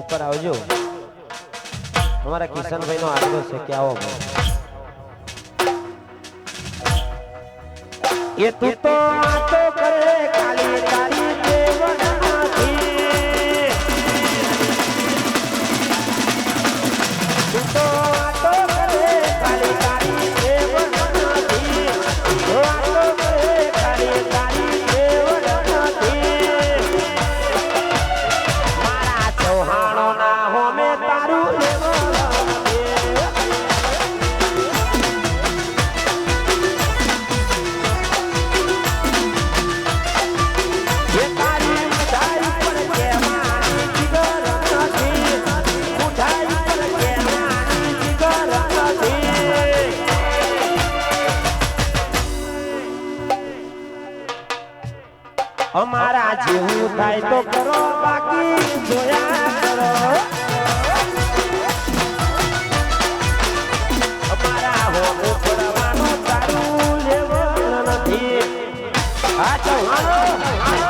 ઉપર આવજો. અમારા કિશનભાઈનો આગ્રહ છે કે આવો એ તું તો કરે કાલી તારી અમારા જેવું થાય તો કરો બાકી જોયા કરો. 走啊！走啊！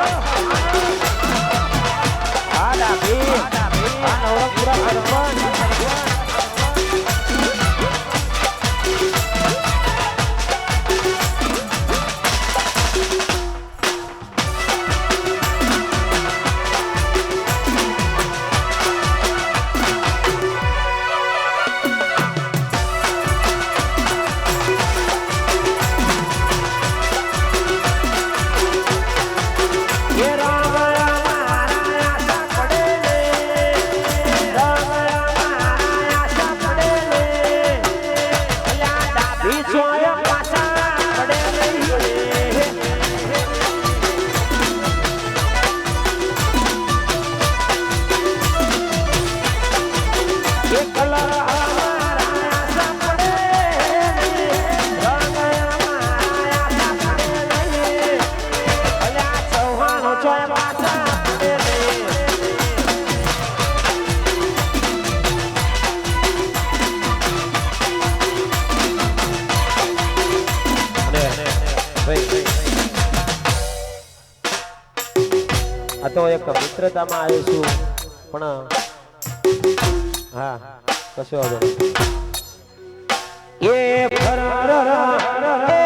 આ તો એક મિત્રતામાં આવીશું પણ હા કશો વાંધો એ ફરાર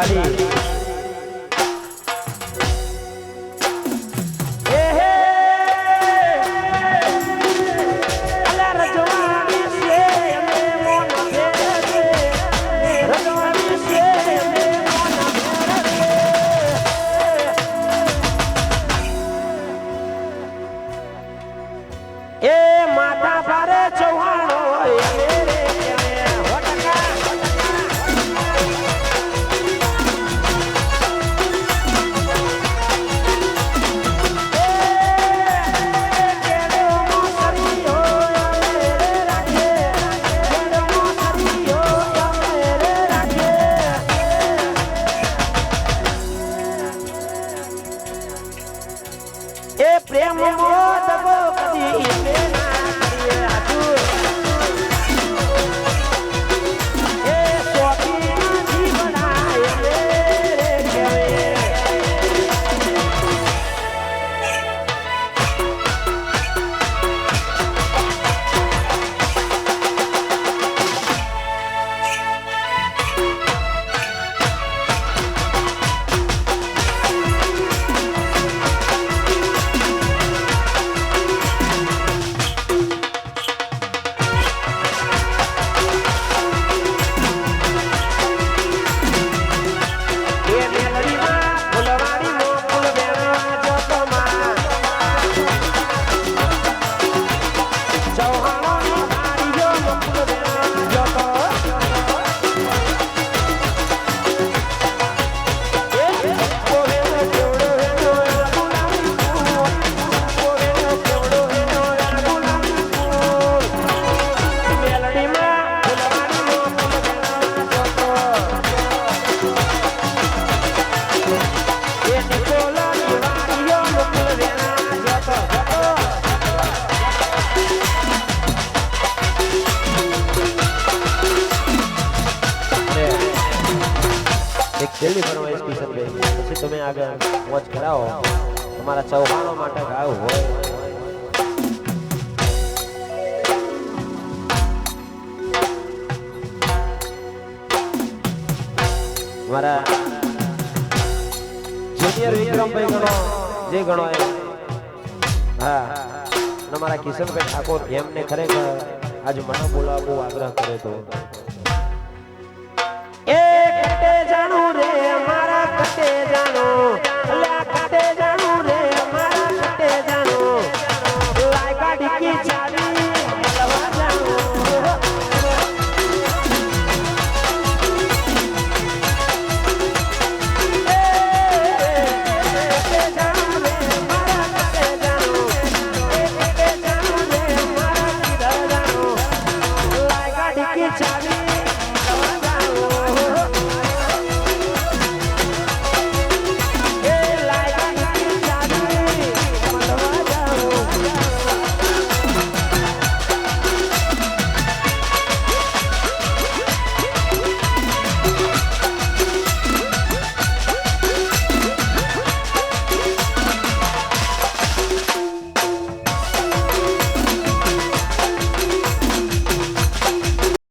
他是 આગળ મોજ કરાવો. તમારા ચૌહાણો માટે ગાયું હોય. મારા જુનિયર વિક્રમભાઈ ગણો જે ગણો એ. હા. અને મારા કિશનભાઈ ઠાકોર એમને ખરેખર આજે મને બોલાવવા બહુ આગ્રહ કર્યો હતો